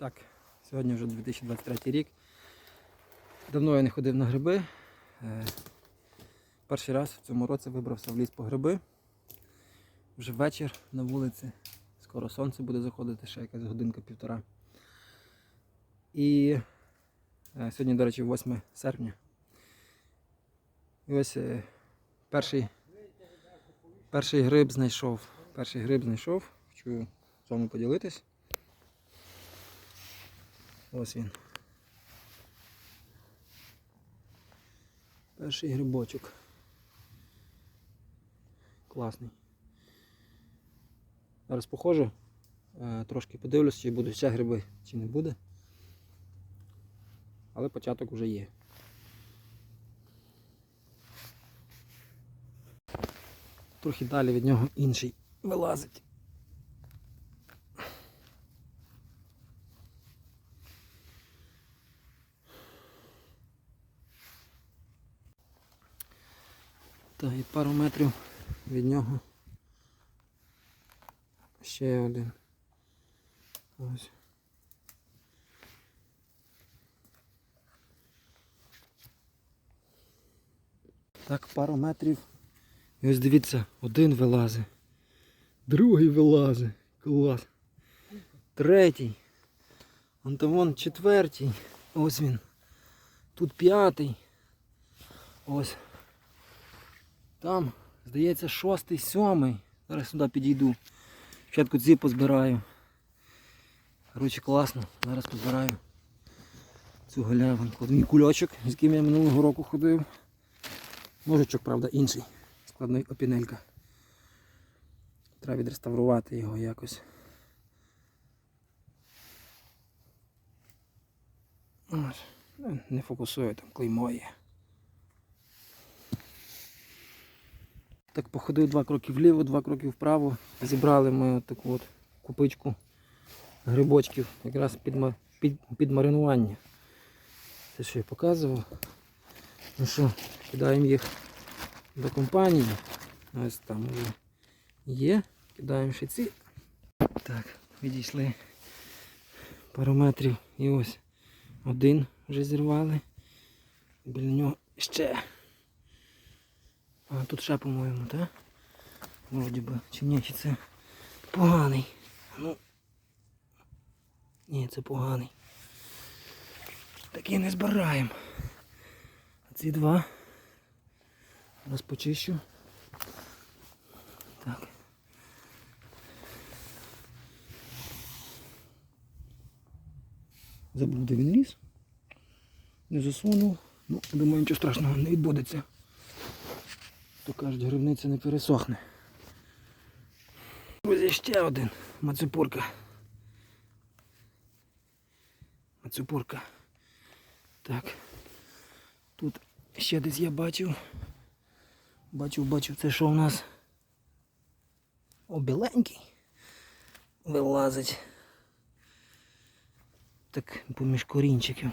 Так, сьогодні вже 2023 рік. Давно я не ходив на гриби. Е, Перший раз в цьому році вибрався в ліс по гриби. Вже вечір на вулиці. Скоро сонце буде заходити, ще якась годинка-півтора. І е, сьогодні, до речі, 8 серпня. І ось е, перший, перший гриб знайшов. Перший гриб знайшов. Хочу з вами поділитись. Ось він. Перший грибочок. Класний. Зараз похоже. Е, Трошки подивлюсь, чи будуть ще гриби, чи не буде. Але початок вже є. Трохи далі від нього інший вилазить. Та і пару метрів від нього ще один. Ось. Так, пару метрів. І ось дивіться, один вилазить. Другий вилазить. Клас. Третій. Вон там вон четвертий. Ось він. Тут п'ятий. Ось. Там, здається, шостий, сьомий. Зараз сюди підійду. Спочатку ці позбираю. Коротше, класно. Зараз позбираю цю галявинку. Мій кульочок, з яким я минулого року ходив. Ножичок, правда, інший. Складний опінелька. Треба відреставрувати його якось. Ось. Ну, Не фокусую, там клеймо є. Так походив два кроки вліво, два кроки вправо. Зібрали ми от таку от купичку грибочків якраз під, під, під маринування. Це що я показував. Ну що, кидаємо їх до компанії. Ось там вже є. Кидаємо ще ці. Так, відійшли пару метрів і ось один вже зірвали. Біля нього ще. А тут ще, по-моєму, так? Вроді би. Чи ні, чи це поганий. Ну. Ні, це поганий. Такий не збираємо. А ці два. Зараз почищу. Так. Забув, де він ліз. Не засунув. Ну, думаю, нічого страшного не відбудеться. То кажуть, грибниця не пересохне. Ось ще один мацюпурка. Мацюпурка. Так. Тут ще десь я бачив. Бачив, бачив, це що у нас? О, біленький. Вилазить. Так, поміж корінчиків.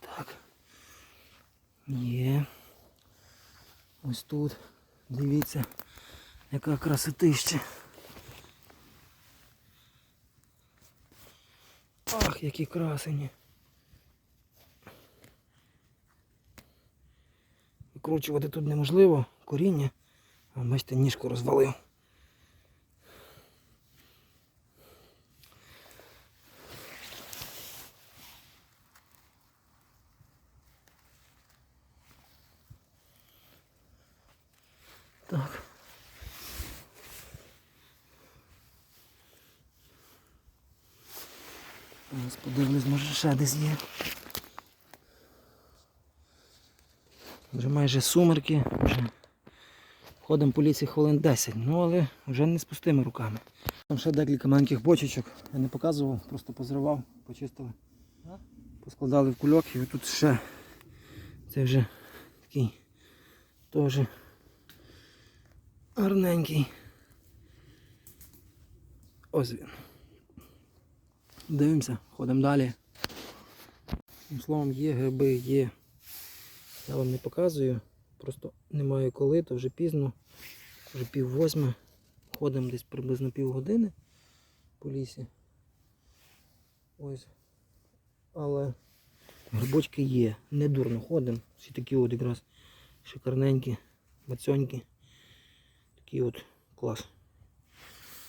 Так. Є. Ось тут. Дивіться, яка красотища. Ах, які красені. Викручувати тут неможливо, коріння. А бачите, ніжку розвалив. Так. Зараз подивлюсь, може ще десь є. Вже майже сумерки, вже ходимо по лісі хвилин 10, ну але вже не з пустими руками. Там ще декілька маленьких бочечок, я не показував, просто позривав, почистили. Поскладали в кульок і тут ще це вже такий теж гарненький. Ось він. Дивимося, ходимо далі. Словом, є гриби, є. Я вам не показую, просто немає коли, то вже пізно, вже пів восьми. Ходимо десь приблизно півгодини по лісі. Ось. Але грибочки є. Не дурно ходимо. Всі такі от якраз шикарненькі, мацьонькі. Такі от клас.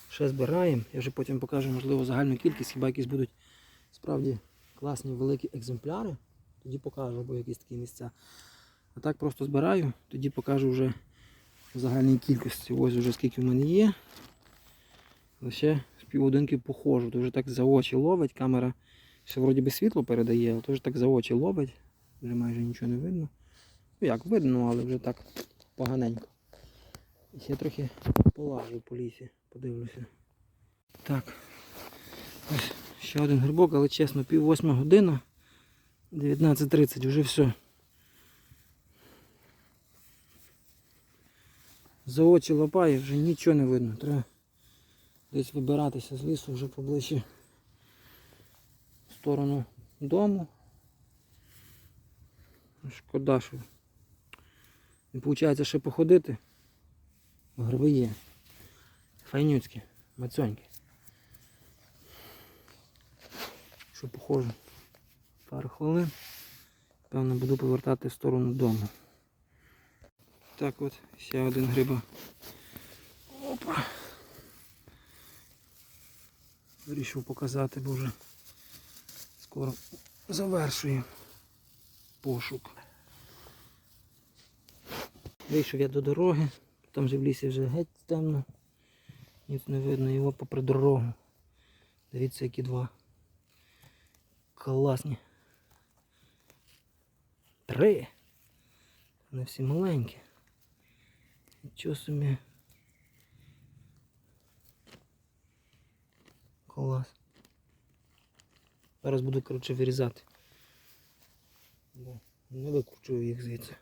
Ще збираємо. Я вже потім покажу, можливо, загальну кількість, хіба якісь будуть справді класні великі екземпляри. Тоді покажу, або якісь такі місця. А так просто збираю, тоді покажу вже в загальній кількості. Ось вже скільки в мене є. Лише з півгодинки походжу. То вже так за очі ловить. Камера ще вроді би світло передає, але то вже так за очі ловить. Вже майже нічого не видно. Ну як видно, але вже так поганенько. Ще трохи полажу по лісі, подивлюся. Так. Ось ще один грибок, але чесно, пів восьма година. 19.30, вже все. За очі лапає, вже нічого не видно. Треба десь вибиратися з лісу вже поближче в сторону дому. Шкода, що не виходить ще походити. Гриби є. Файнюцькі, мацьонькі. Що походжу пару хвилин. Певно буду повертати в сторону дому. Так от, ще один гриба. Опа. Вирішив показати, бо вже скоро завершую пошук. Вийшов я до дороги, там же в лісі вже геть темно. Ніц не видно його попри дорогу. Дивіться, які два. Класні. Три. Вони всі маленькі. Нічого собі. Клас. Зараз буду, коротше, вирізати. Не викручую їх звідси.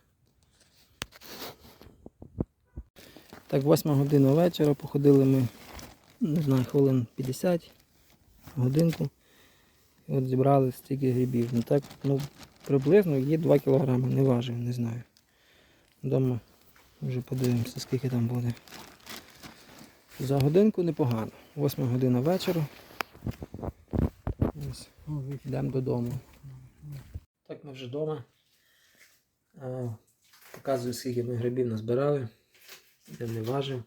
Так, 8 година вечора походили ми, не знаю, хвилин 50 годинку. І от зібрали стільки грибів. Ну так, ну, приблизно є 2 кілограми, не важив, не знаю. Дома вже подивимося, скільки там буде. За годинку непогано. 8 година вечора. Ось, йдемо додому. Так, ми вже вдома. Показую, скільки ми грибів назбирали. Я не важив.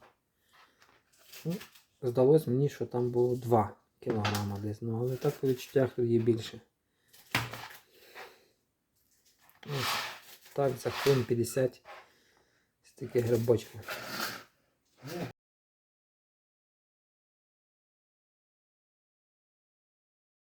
Ну, здалось мені, що там було 2 кг десь. Ну, але так по відчуттях є більше. Ось так, за хвилин 50 стільки грибочків.